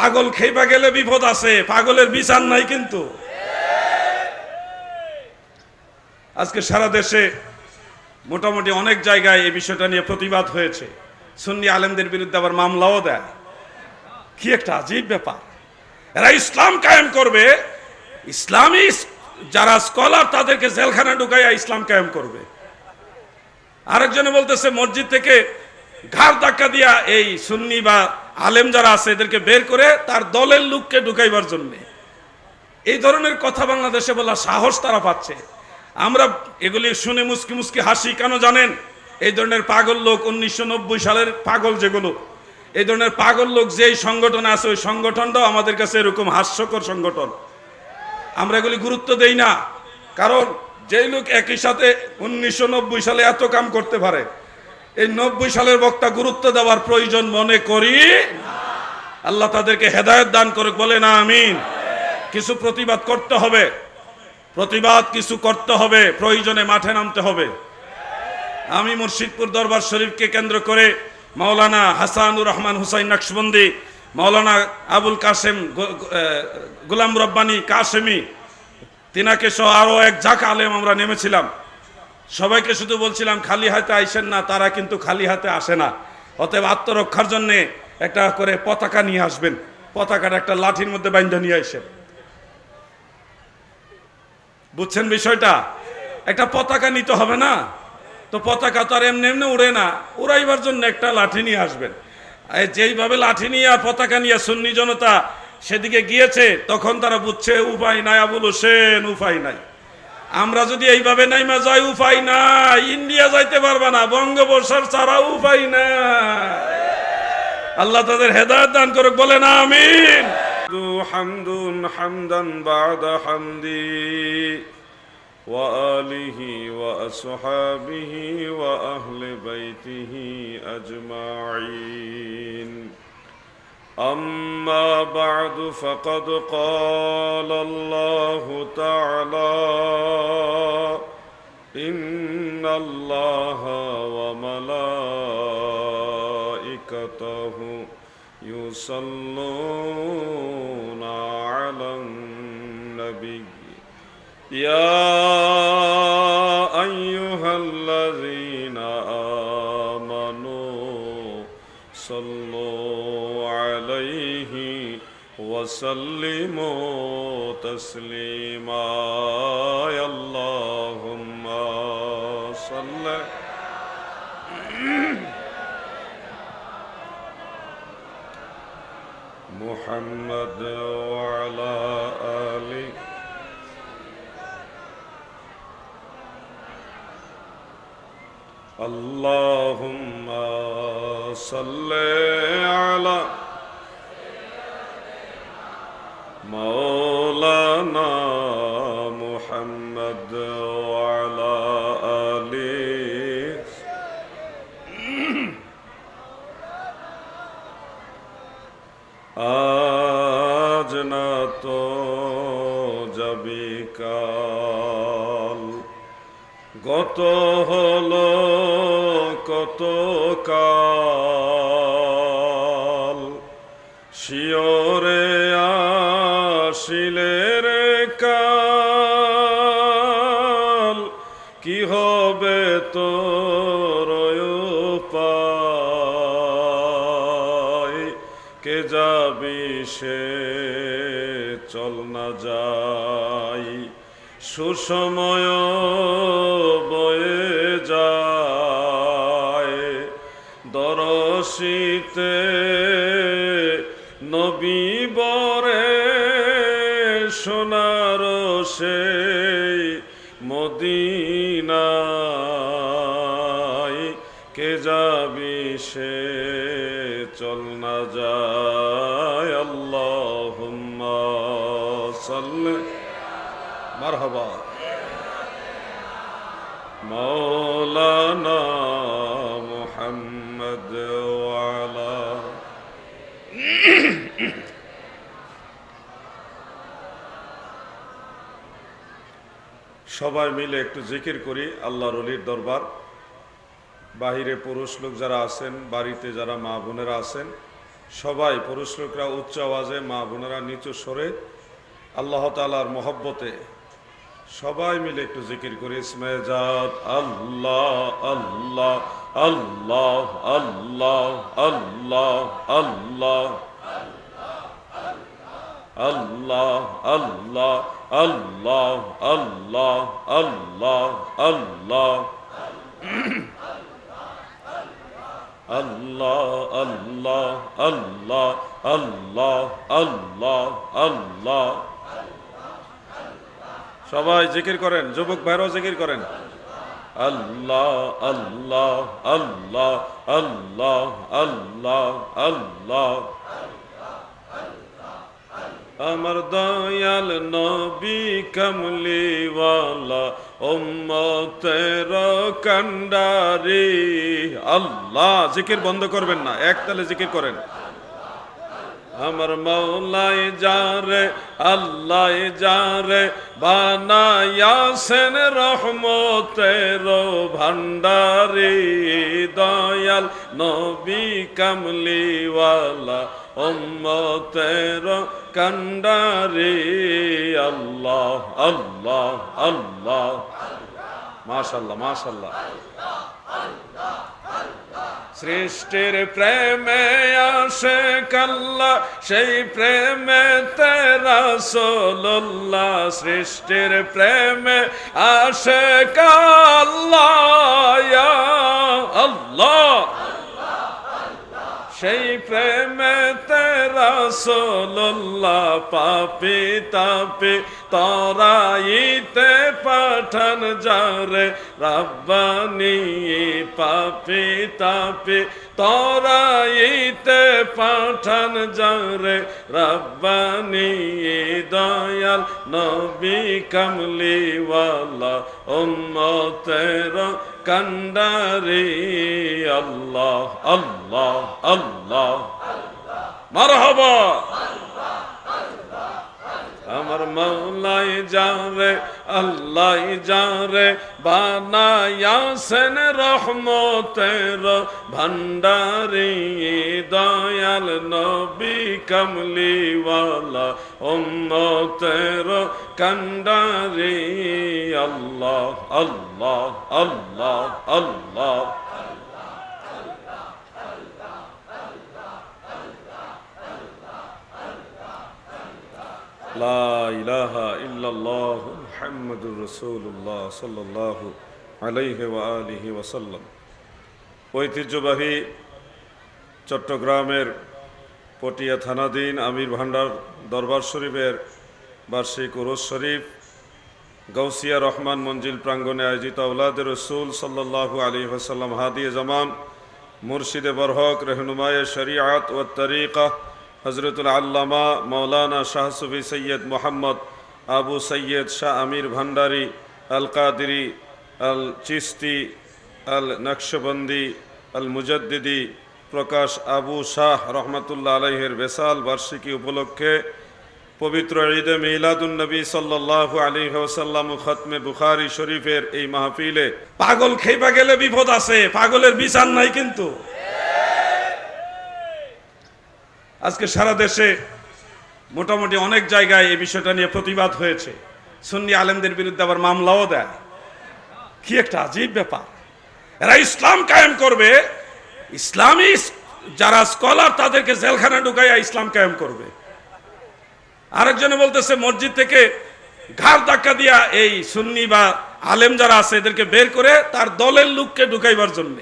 পাগল খেইবা গেলে বিপদ আছে, পাগলের বিচার নাই কিন্তু। আজকে সারা দেশে মোটামুটি অনেক জায়গায় এই বিষয়টা নিয়ে প্রতিবাদ হয়েছে। সুন্নি আলেমদের বিরুদ্ধে আবার মামলাও দেয়। কি একটা আজীব ব্যাপার। এরা ইসলাম কায়েম করবে, ইসলামী যারা স্কলার তাদেরকে জেলখানা ঢুকাইয়া ইসলাম কায়েম করবে। আরেকজনে বলতেছে, মসজিদ থেকে ঘাড় ধাক্কা দিয়া এই সুন্নি বা আলেম যারা আছে, এদেরকে বের করে তার দলের লোককে ঢুকাইবার জন্য। এই ধরনের কথা বাংলাদেশে বলা সাহস তারা পাচ্ছে। আমরা এগুলি শুনে মুসকি মুসকি হাসি, কেন জানেন? এই ধরনের পাগল লোক উনিশশো নব্বই সালের পাগল যেগুলো, এই ধরনের পাগল লোক যেই সংগঠন আছে, ওই সংগঠনটাও আমাদের কাছে এরকম হাস্যকর সংগঠন। আমরা এগুলি গুরুত্ব দেই না, কারণ যেই লোক একই সাথে উনিশশো নব্বই সালে এত কাম করতে পারে এই নব্বই সালের বক্তা গুরুত্ব দেওয়ার প্রয়োজন মনে করি আল্লাহ তাদেরকে হেদায়ত দান করে বলে না আমিন। কিছু প্রতিবাদ করতে হবে। প্রতিবাদ কিছু করতে হবে, প্রয়োজনে মাঠে নামতে হবে। আমি মুর্শিদপুর দরবার শরীফকে কেন্দ্র করে মাওলানা হাসানুর রহমান হুসাইন নকশবন্দি, মাওলানা আবুল কাসেম গোলাম রব্বানি কাসেমি তিনাকে সহ আরও এক জাক আলেম আমরা নেমেছিলাম। সবাইকে শুধু বলছিলাম, খালি হাতে আইসেন না, তারা কিন্তু খালি হাতে আসে না। অতএব আত্মরক্ষার জন্যে একটা করে পতাকা নিয়ে আসবেন। পতাকাটা একটা লাঠির মধ্যে বাইন্ধে নিয়ে আসেন বুঝছেন বিষয়টা? একটা পতাকা নিতে হবে না? তো পতাকা তো আর এমনি এমনি উড়ে না। উড়াইবার জন্য একটা লাঠি নিয়ে আসবেন। যেইভাবে লাঠি নিয়ে আর পতাকা নিয়ে সুন্নি জনতা সেদিকে গিয়েছে, তখন তারা বুঝছে, উপায় নাই আবুল হোসেন, উপায় নাই। আমরা যদি এইভাবে নাইমা যাই উপায় নাই ইন্ডিয়া যাইতে পারবে না বঙ্গোপসাগর ছাড়া উপায় না আল্লাহ তাদের হেদায়ত দান করুক বলে না আমিন হামদুন হামদান বাদা হামদি وآله وأصحابه وأهل بيته أجمعين أما بعد فقد قال الله تعالى إن الله وملائكته يصلون على النبي يا أيها الذين آمنوا صلوا عليه وسلموا تسليما. يا اللهم صل. محمد وعلى آله. اللهم صل على مولانا محمد وعلى آله আজ না তো যাবি কাল গত হলো কত কাল শিওরে আসিলে রে কাল, কি হবে তোর কে যাবি সে? চল না যাই। সুসময় বয়ে যায়। দরশিতে সে মদিনায় কে যাবি সে চল না যায় আল্লাহ সাল্লে মার হবা মৌলা সবাই মিলে একটু জিকির করি, আল্লাহর অলির দরবার। বাহিরে পুরুষ লোক যারা আছেন, বাড়িতে যারা মা বোনেরা আছেন, সবাই পুরুষ লোকরা উচ্চ আওয়াজে মা বোনেরা নিচু সরে আল্লাহ তালার মহব্বতে সবাই মিলে একটু জিকির করি, ইসমে আল্লাহ আল্লাহ আল্লাহ আল্লাহ আল্লাহ আল্লাহ। আল্লাহ আল্লাহ আল্লাহ আল্লাহ আল্লাহ আল্লাহ আল্লাহ আল্লাহ আল্লাহ আল্লাহ আল্লাহ আল্লাহ সবাই জিকির করেন যুবক ভাইরাও জিকির করেন আল্লাহ আল্লাহ আল্লাহ আল্লাহ আল্লাহ আল্লাহ আমার দয়াল নবী কমলিওয়ালা, উম্মতের কান্ডারি। আল্লাহ, জিকির বন্ধ করবেন না একতালে জিকির করেন। আমার মৌলাই যারে, আল্লাহ যারে বানায়াসেন রহমতের ভান্ডারি দয়াল নবী কামলিওয়ালা উম্মতের কান্ডারি আল্লাহ আল্লাহ আল্লাহ মাশাল্লাহ মাশাল্লাহ সৃষ্টির প্রেমে আসে কাল্লা সেই প্রেমে তেরা সোল্লাহ সৃষ্টির প্রেমে আসে কাল্লা আল্লাহ সেই প্রেমে তেরা সোল্লাহ পাপি তাপি তরাইতে পাঠান যারে, রাব্বানি পাপি তাপি তরাইতে পাঠান যারে, রাব্বানি দয়াল নবী কমলিওয়ালা উম্মতের কান্ডারি আল্লাহ আল্লাহ আল্লাহ। মারহাবা। আমার মৌলাই যারে আল্লাহ যারে বানায়াসেন রহমতের ভান্ডারি দয়াল নবী কমলিওয়ালা উম্মতের কান্ডারি আল্লাহ আল্লাহ আল্লাহ আল্লাহ। মুহাম্মাদুর রাসূলুল্লাহ সাল্লাল্লাহু আলাইহি ওয়া আলিহি ওয়াসাল্লাম ঐতিহ্যবাহী চট্টগ্রামের পটিয়া থানাধীন আমির ভান্ডার দরবার শরীফের বার্ষিক উরুস শরীফ গৌসিয়া রহমান মঞ্জিল প্রাঙ্গণে আয়োজিত আউলাদের রসুল সাল্লাল্লাহু আলী ওসাল্লাম হাদিয়ে জামান মুর্শিদে বরহক, রহনুমায় শরিয়াত ও তরিকা হজরতুল আল্লামা মৌলানা শাহ সুফি সৈয়দ মোহাম্মদ আবু সৈয়দ শাহ আমির ভান্ডারি আল কাদিরি আল চিস্তি আল নকশবন্দি আল মুজদ্দিদি প্রকাশ আবু শাহ রহমতুল্লাহ আলহের বেসাল বার্ষিকী উপলক্ষে পবিত্র ঈদে মিলাদুন নবী সাল্লাল্লাহু আলাইহি ওয়াসাল্লাম খতমে বুখারী শরীফের এই মাহফিলে পাগল খেইবা গেলে বিপদ আছে, পাগলের বিচার নাই কিন্তু। আজকে সারা দেশে মোটামুটি অনেক জায়গায় এই বিষয়টা নিয়ে প্রতিবাদ হয়েছে। সুন্নি আলেমদের বিরুদ্ধে আবার মামলাও দেয়। কি একটা আজীব ব্যাপার। এরা ইসলাম কায়েম করবে, ইসলামী যারা স্কলার তাদেরকে জেলখানা ঢুকাইয়া ইসলাম কায়েম করবে। আরেকজনে বলতেছে, মসজিদ থেকে ঘাড় ধাক্কা দিয়া এই সুন্নি বা আলেম যারা আছে, এদেরকে বের করে তার দলের লোককে ঢুকাইবার জন্য।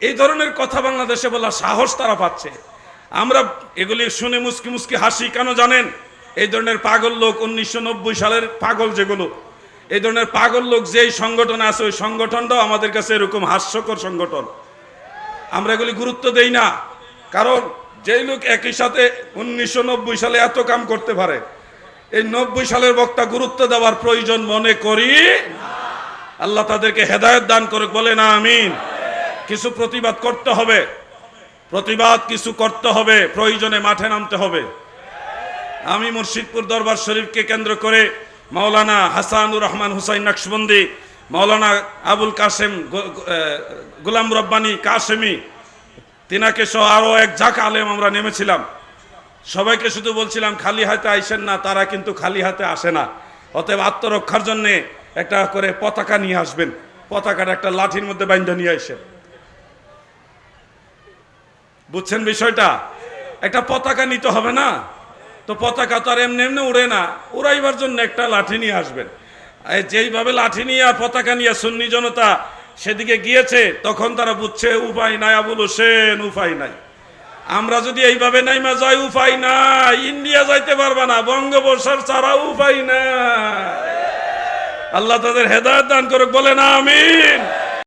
এই ধরনের কথা বাংলাদেশে বলা সাহস তারা পাচ্ছে। আমরা এগুলি শুনে মুসকি মুসকি হাসি, কেন জানেন? এই ধরনের পাগল লোক উনিশশো নব্বই সালের পাগল যেগুলো, এই ধরনের পাগল লোক যেই সংগঠন আছে, ওই সংগঠনটাও আমাদের কাছে এরকম হাস্যকর সংগঠন। আমরা এগুলি গুরুত্ব দেই না, কারণ যেই লোক একই সাথে উনিশশো নব্বই সালে এত কাম করতে পারে, এই নব্বই সালের বক্তা গুরুত্ব দেওয়ার প্রয়োজন মনে করি আল্লাহ তাদেরকে হেদায়ত দান করে বলে না আমিন। কিছু প্রতিবাদ করতে হবে। প্রতিবাদ কিছু করতে হবে, প্রয়োজনে মাঠে নামতে হবে। আমি মুর্শিদপুর দরবার শরীফকে কেন্দ্র করে মাওলানা হাসানুর রহমান হুসাইন নকশবন্দি, মাওলানা আবুল কাসেম গোলাম রব্বানি কাসেমি তিনাকে সহ আরও এক ঝাঁক আলেম আমরা নেমেছিলাম। সবাইকে শুধু বলছিলাম, খালি হাতে আইসেন না, তারা কিন্তু খালি হাতে আসে না। অতএব আত্মরক্ষার জন্যে একটা করে পতাকা নিয়ে আসবেন। পতাকাটা একটা লাঠির মধ্যে বাইন্ধা নিয়ে আসেন। বুঝছেন বিষয়টা? একটা পতাকা নিতে হবে না? তো পতাকা তো আর এমনি এমনি উড়ে না। উড়াইবার জন্য একটা লাঠি নিয়ে আসবেন। যেইভাবে লাঠি নিয়ে আর পতাকা নিয়ে সুন্নি জনতা সেদিকে গিয়েছে, তখন তারা বুঝছে উপায় নাই আবুল হোসেন, উপায় নাই। আমরা যদি এইভাবে নাইমা যাই, উপায় নাই। ইন্ডিয়া যাইতে পারবা না বঙ্গবর্ষার ছাড়া উপায় না আল্লাহ তাদের হেদায়ত দান করুক বলে না আমিন।